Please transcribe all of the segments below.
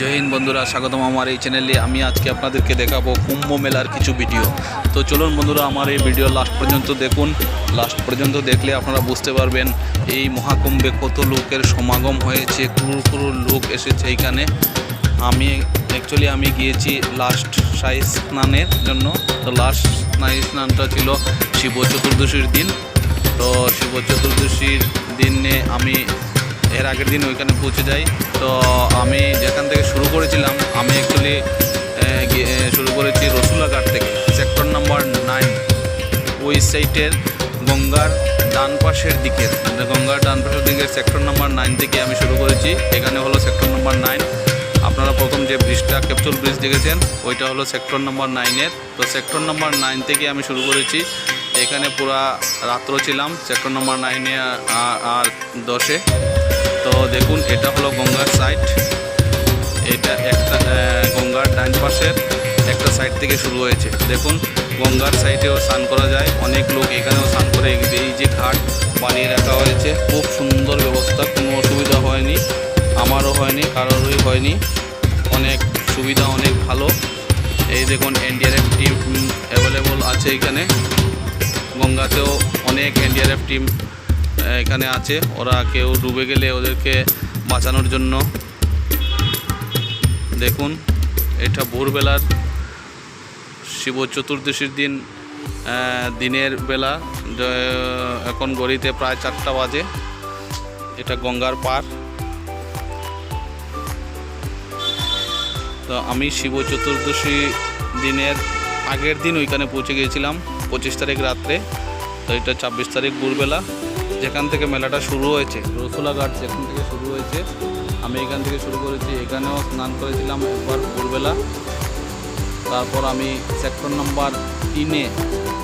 জয় হিন্দ বন্ধুরা, স্বাগতম আমার এই চ্যানেলে আমি আজকে আপনাদেরকে দেখাবো কুম্ভ মেলার কিছু ভিডিও তো চলুন বন্ধুরা, আমার এই ভিডিও লাস্ট পর্যন্ত দেখুন। লাস্ট পর্যন্ত দেখলে আপনারা বুঝতে পারবেন, এই মহাকুম্ভে কত লোকের সমাগম হয়েছে কুরু কুরু লোক এসেছে এইখানে। আমি অ্যাকচুয়ালি আমি গিয়েছি লাস্ট সাই স্নানের জন্য। তো লাস্ট সাই স্নানটা ছিল শিব চতুর্দশীর দিন। তো শিব চতুর্দশীর দিনে আমি এর আগের দিন ওইখানে পৌঁছে যাই। তো আমি যেখান থেকে শুরু করেছিলাম, আমি অ্যাকচুয়ালি শুরু করেছি রসুলাঘাট থেকে সেক্টর নাম্বার নাইন ওই সাইটের গঙ্গার ডান পাশের দিকের মানে গঙ্গার ডান পাশের দিকের সেক্টর নাম্বার নাইন থেকে আমি শুরু করেছি। এখানে হলো সেক্টর নাম্বার নাইন আপনারা প্রথম যে ব্রিজটা ক্যাপচুল ব্রিজ দেখেছেন, ওইটা হলো সেক্টর নাম্বার নাইনের তো সেক্টর নাম্বার নাইন থেকে আমি শুরু করেছি। এখানে পুরা রাত্র ছিলাম সেক্টর নাম্বার নাইনে আর দশে। তো দেখুন, এটা হলো গঙ্গার সাইড এটা একটা গঙ্গার ডান পাশের একটা সাইড থেকে শুরু হয়েছে। দেখুন, গঙ্গার সাইডেও স্নান করা যায়। অনেক লোক এখানেও স্নান করে এই যে ঘাট বানিয়ে রাখা হয়েছে। খুব সুন্দর ব্যবস্থা, কোনো অসুবিধা হয়নি। আমারও হয়নি, কারোরই হয়নি। অনেক সুবিধা, অনেক ভালো। এই দেখুন এনডিআরএফ টিম অ্যাভেলেবল আছে এখানে। গঙ্গাতেও অনেক এনডিআরএফ টিম এখানে আছে। ওরা কেউ ডুবে গেলে ওদেরকে বাঁচানোর জন্য। দেখুন, এটা ভোরবেলার শিব চতুর্দশীর দিন দিনের বেলা। এখন গড়িতে প্রায় চারটা বাজে। এটা গঙ্গার পার। তো আমি শিব চতুর্দশী দিনের আগের দিন ওইখানে পৌঁছে গিয়েছিলাম, পঁচিশ তারিখ রাত্রে। তো এটা ছাব্বিশ তারিখ ভোরবেলা। যেখান থেকে মেলাটা শুরু হয়েছে রসুলাঘাট যেখান থেকে শুরু হয়েছে, আমি এখান থেকে শুরু করেছি। এখানেও স্নান করেছিলাম একবার ভোরবেলা। তারপর আমি সেক্টর নাম্বার তিনে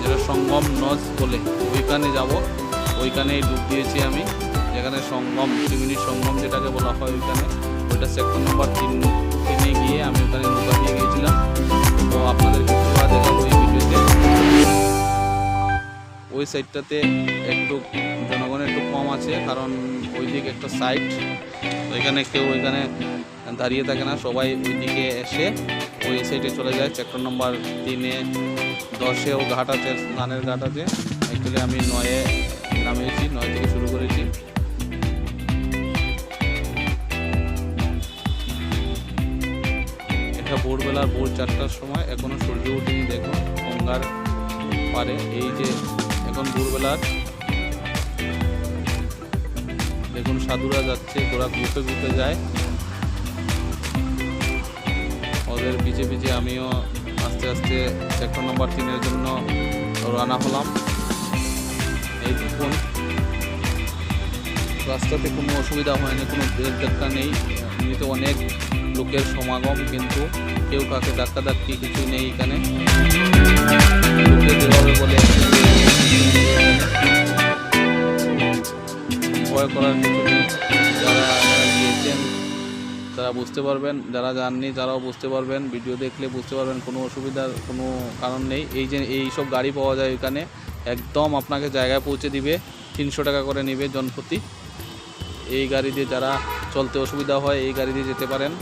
যেটা সঙ্গম নজ বলে, ওইখানে যাব। ওইখানেই ডুব দিয়েছি আমি। যেখানে সঙ্গম ত্রিমিনিট সঙ্গম যেটাকে বলা হয় ওইখানে, ওইটা সেক্টর নাম্বার তিন তিনে গিয়ে আমি ওখানে নৌকা দিয়ে গিয়েছিলাম। তো আপনাদের পুরো দেখাবো ওই সাইডটাতে একটু জনগণ একটু কম আছে, কারণ ওই দিকে একটা সাইড ওইখানে কেউ ওইখানে দাঁড়িয়ে থাকে না, সবাই ওই দিকে এসে ওই সাইডে চলে যায়। সেক্টর নম্বর তিনে দশেও ঘাট আছে ধানের ঘাট আছে। অ্যাকচুয়ালি আমি নয়ে নামিয়েছি, নয় থেকে শুরু করেছি। এটা ভোরবেলা ভোর চারটার সময়, এখনও সূর্য উঠেনি, দেখুন, গঙ্গার পারে। এই যে এখন ভোরবেলার দেখুন সাধুরা যাচ্ছে ওরা গ্রুপে গ্রুপে যায়। ওদের পিছে পিছে আমিও আস্তে আস্তে সেক্টর নম্বর তিনের জন্য রানা হলাম। এই দেখুন, রাস্তাতে কোনো অসুবিধা হয়নি, কোনো ব্রেক ধাক্কা নেই। এমনিতে অনেক লোকের সমাগম, কিন্তু কেউ কাকে ধাক্কা ধাক্কি কিছু নেই এখানে। লোকে যেভাবে বলে করার যারা গিয়েছেন, তারা বুঝতে পারবেন। যারা যাননি, তারাও বুঝতে পারবেন। ভিডিও দেখলে বুঝতে পারবেন, কোনো অসুবিধার কোনো কারণ নেই। এই যে, এই সব গাড়ি পাওয়া যায় ওইখানে, একদম আপনাকে জায়গায় পৌঁছে দিবে। তিনশো টাকা করে নেবে জনপ্রতি। এই গাড়ি দিয়ে যারা চলতে অসুবিধা হয়, এই গাড়ি দিয়ে যেতে পারেন।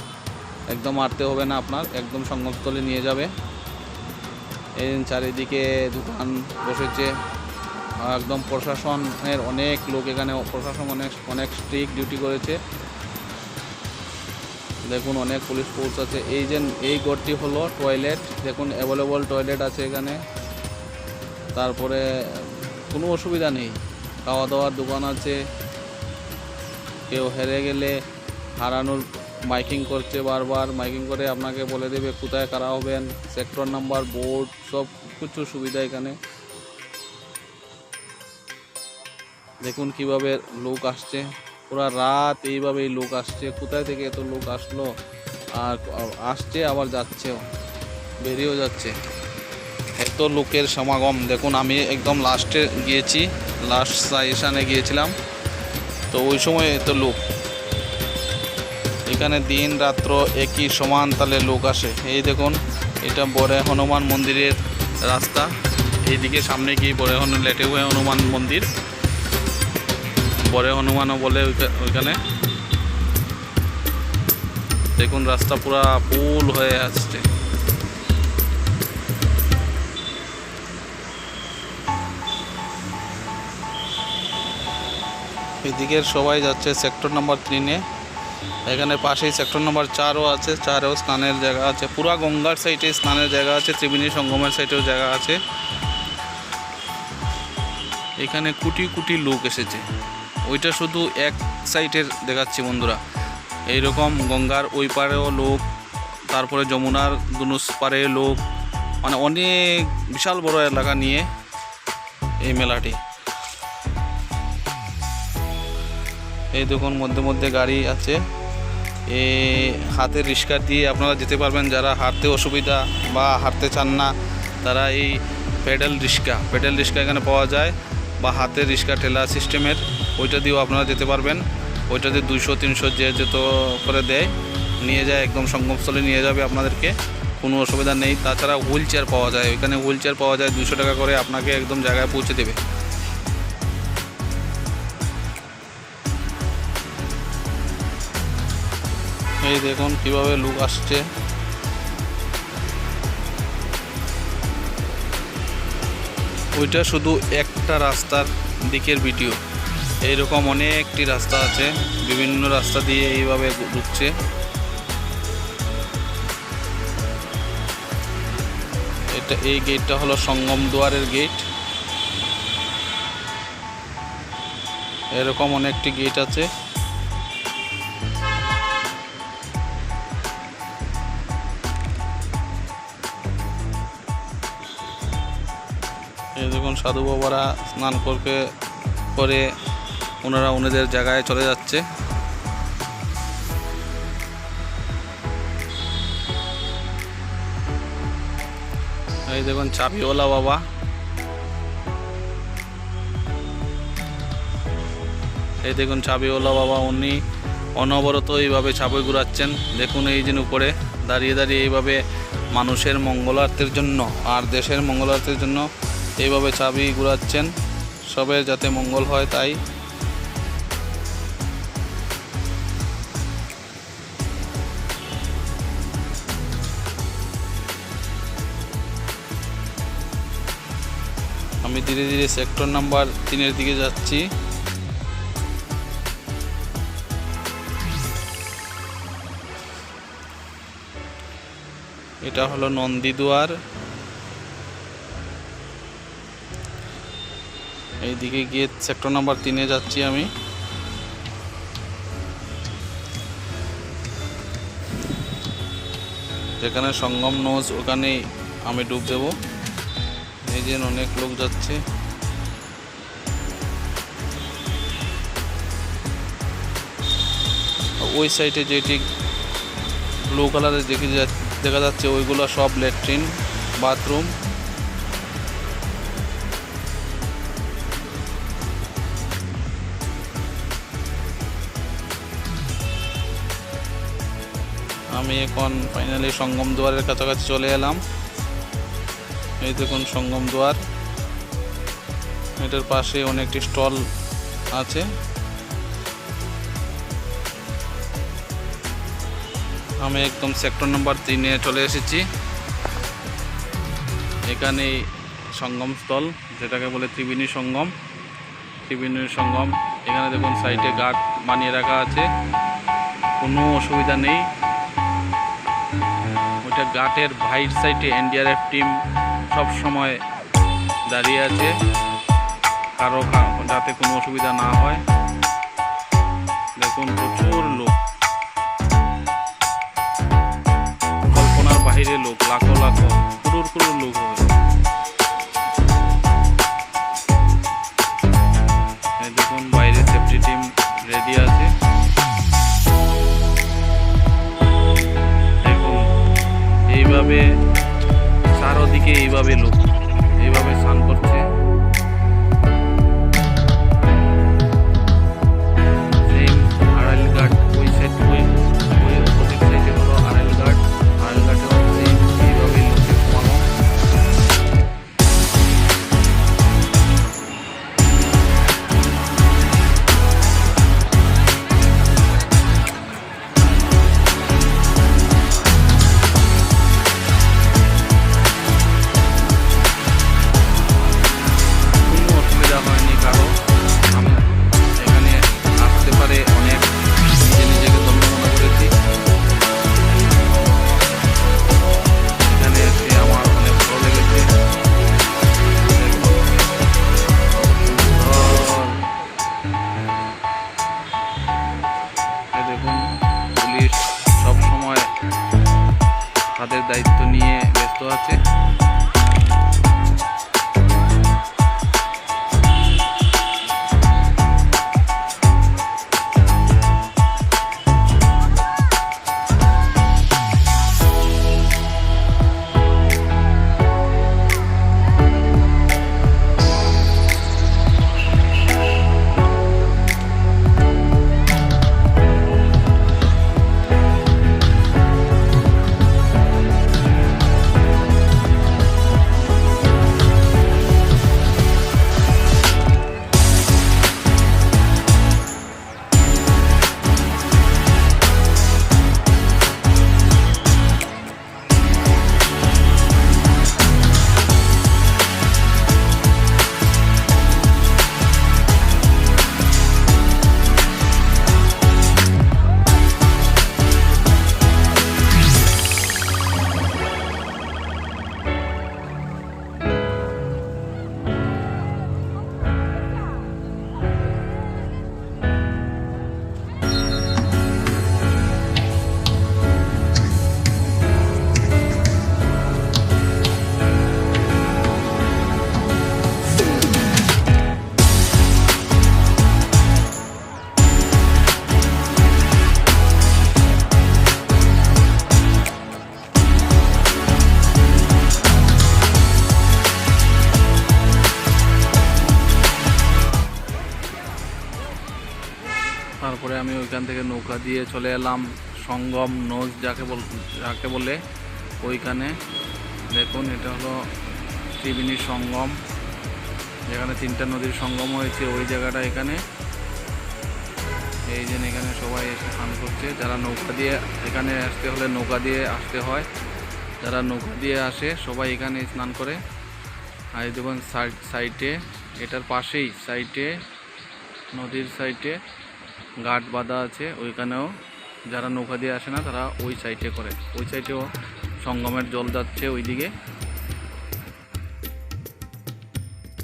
একদম আটতে হবে না আপনার, একদম সংগমস্থলে নিয়ে যাবে। এই চারিদিকে দোকান বসেছে। একদম প্রশাসনের অনেক লোক এখানে, প্রশাসন অনেক অনেক স্ট্রিক্ট ডিউটি করেছে। দেখুন অনেক পুলিশ ফোর্স আছে। এই যে, এই ঘরটি হলো টয়লেট দেখুন অ্যাভেলেবল টয়লেট আছে এখানে। তারপরে কোনো অসুবিধা নেই। খাওয়া দাওয়ার দোকান আছে। কেউ হেরে গেলে হারানোর মাইকিং করছে বারবার। মাইকিং করে আপনাকে বলে দেবে কোথায় কারা হবেন সেক্টর নাম্বার বোর্ড সব কিছু সুবিধা এখানে। দেখুন কীভাবে লোক আসছে। পুরা রাত এইভাবেই লোক আসছে। কোথায় থেকে এত লোক আসলো? আর আসছে, আবার যাচ্ছেও। বেরিয়েও যাচ্ছে। এত লোকের সমাগম। দেখুন, আমি একদম লাস্টে গিয়েছি। লাস্ট সাইশানে গিয়েছিলাম। তো ওই সময় এত লোক। এখানে দিন রাত্র একই সমান তালে লোক আসে। এই দেখুন, এটা বড় হনুমান মন্দিরের রাস্তা। এইদিকে সামনে গিয়ে বড় হনু লেটে হয়ে হনুমান মন্দির। বড় হনুমানও বলে ওইখা- ওইখানে। দেখুন রাস্তা পুরা ফুল হয়ে আসছে। এদিকের সবাই যাচ্ছে সেক্টর নাম্বার তিনে। এখানে পাশেই সেক্টর নাম্বার চারও আছে, চারেও স্নানের জায়গা আছে। পুরা গঙ্গার সাইডে স্নানের জায়গা আছে, ত্রিবেণী সঙ্গমের সাইডেও জায়গা আছে। এখানে কোটি কোটি লোক এসেছে। ওইটা শুধু এক সাইডের দেখাচ্ছি বন্ধুরা। এইরকম গঙ্গার ওই পারেও লোক, তারপরে যমুনার দুনুস পারে লোক মানে অনেক বিশাল বড় এলাকা নিয়ে এই মেলাটি। এই দেখুন, মধ্যে মধ্যে গাড়ি আছে। এ হাতের রিক্সা দিয়ে আপনারা যেতে পারবেন, যারা হাঁটতে অসুবিধা বা হাঁটতে চান না, তারা এই প্যাডেল রিক্সা প্যাডেল রিক্সা এখানে পাওয়া যায় বা হাতের রিক্সা, ঠেলা সিস্টেমের। ওইটা দিয়েও আপনারা যেতে পারবেন। ওইটা দিয়ে দুইশো, তিনশো যে যেত করে দেয়, নিয়ে যায়, একদম সঙ্গমস্থলে নিয়ে যাবে আপনাদেরকে। কোনো অসুবিধা নেই। তাছাড়া হুইল চেয়ার পাওয়া যায়। ওইখানে হুইল চেয়ার পাওয়া যায় দুশো টাকা করে আপনাকে একদম জায়গায় পৌঁছে দেবে। এই দেখুন কীভাবে লুক আসছে। ওইটা শুধু একটা রাস্তার দিকের ভিডিও এইরকম অনেকটি রাস্তা আছে। বিভিন্ন রাস্তা দিয়ে এইভাবে ঢুকছে। এটা এই গেটটা হলো সঙ্গম দুয়ারের গেট। এরকম অনেকটি গেট আছে। এই দেখুন সাধু বাবারা স্নান করতে করে ওনারা ওনাদের জায়গায় চলে যাচ্ছে। এই দেখুন চাবিওয়ালা বাবা। এই দেখুন চাবিওয়ালা বাবা, উনি অনবরত এইভাবে চাবি ঘুরাচ্ছেন। দেখুন এই দিন উপরে দাঁড়িয়ে দাঁড়িয়ে এইভাবে মানুষের মঙ্গলার্থের জন্য আর দেশের মঙ্গলার্থের জন্য এইভাবে চাবি ঘুরাচ্ছেন। সবের যাতে মঙ্গল হয় তাই আমি ধীরে ধীরে সেক্টর নাম্বার তিনের দিকে যাচ্ছি। এটা হলো নন্দীদুয়ার। এইদিকে গিয়ে সেক্টর নাম্বার তিনে যাচ্ছি আমি। যেখানে সঙ্গম নোজ ওখানেই আমি ডুব দেবো। যে অনেক লোক যাচ্ছে। ওই সাইডে যেটি ব্লু কালারের দেখে দেখা যাচ্ছে, ওইগুলো সব ল্যাট্রিন বাথরুম। আমি এখন ফাইনালি সঙ্গম দুয়ারের কাছাকাছি চলে এলাম। এই দেখুন সঙ্গম দুয়ার। এটার পাশে অনেকটি স্টল আছে। আমি একদম সেক্টর নাম্বার তিনে চলে এসেছি। এখানে সঙ্গম স্থল যেটাকে বলে ত্রিবেণী সঙ্গম। ত্রিবেণী সঙ্গম, এখানে দেখুন সাইডে গার্ড বানিয়ে রাখা আছে। কোনো অসুবিধা নেই। ওইটা ঘাটের ভাইট সাইডে এনডিআরএফ টিম সব সময় দাঁড়িয়ে আছে। কারও যাতে কোনো অসুবিধা না হয়। দেখুন, প্রচুর লোক। কল্পনার বাহিরে লোক, লাখো লাখো, কুরুর কুরুর লোক হবে। দেখুন, বাইরে সেফটি টিম রেডি আছে। এইভাবে এইভাবে লোক এইভাবে স্নান করছে। থেকে নৌকা দিয়ে চলে এলাম সঙ্গম নজ যাকে বল, যাকে বলে ওইখানে। দেখুন, এটা হলো ত্রিবেণীর সঙ্গম। যেখানে তিনটা নদীর সঙ্গম হয়েছে ওই জায়গাটা এখানে। এই যে এখানে সবাই এসে স্নান করছে। যারা নৌকা দিয়ে এখানে আসতে হলে নৌকা দিয়ে আসতে হয়। যারা নৌকা দিয়ে আসে, সবাই এখানে স্নান করে। আর দেখুন সাইড এটার পাশেই সাইডে নদীর সাইডে ঘাট বাঁধা আছে, ওইখানেও যারা নৌকা দিয়ে আসে না, তারা ওই সাইডে করে। ওই সাইডেও সঙ্গমের জল যাচ্ছে ওইদিকে।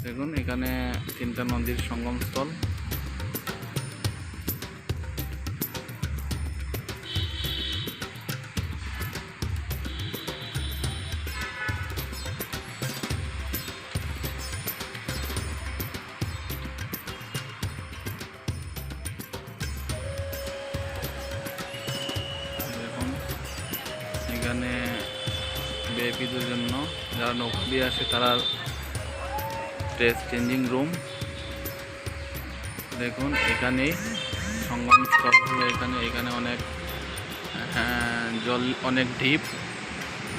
দেখুন, এখানে তিনটা নদীর সঙ্গম এখানে ভিআইপিদের জন্য যারা নৌকা দিয়ে আসে তারা ড্রেস চেঞ্জিং রুম দেখুন এখানেই সঙ্গম স্থল হলো। এখানে এখানে অনেক হ্যাঁ, জল অনেক ডিপ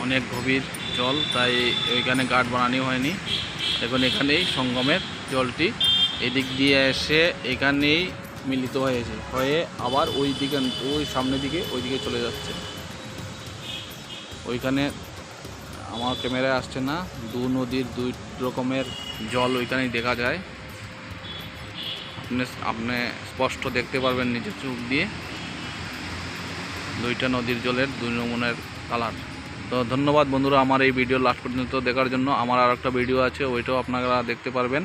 অনেক গভীর জল। তাই ওইখানে গার্ড বানানো হয়নি। দেখুন এখানেই সঙ্গমের জলটি এদিক দিয়ে এসে এখানেই মিলিত হয়েছে হয়ে আবার ওই দিকে ওই সামনের দিকে ওই দিকে চলে যাচ্ছে। ওইখানে আমার ক্যামেরায় আসছে না। দু নদীর দুই রকমের জল ওইখানেই দেখা যায়। আপনি আপনি স্পষ্ট দেখতে পারবেন নিজের চোখ দিয়ে। দুইটা নদীর জলের দুই নমুনের কালার। তো ধন্যবাদ বন্ধুরা, আমার এই ভিডিও লাস্ট পর্যন্ত দেখার জন্য। আমার আর একটা ভিডিও আছে, ওইটাও আপনারা দেখতে পারবেন।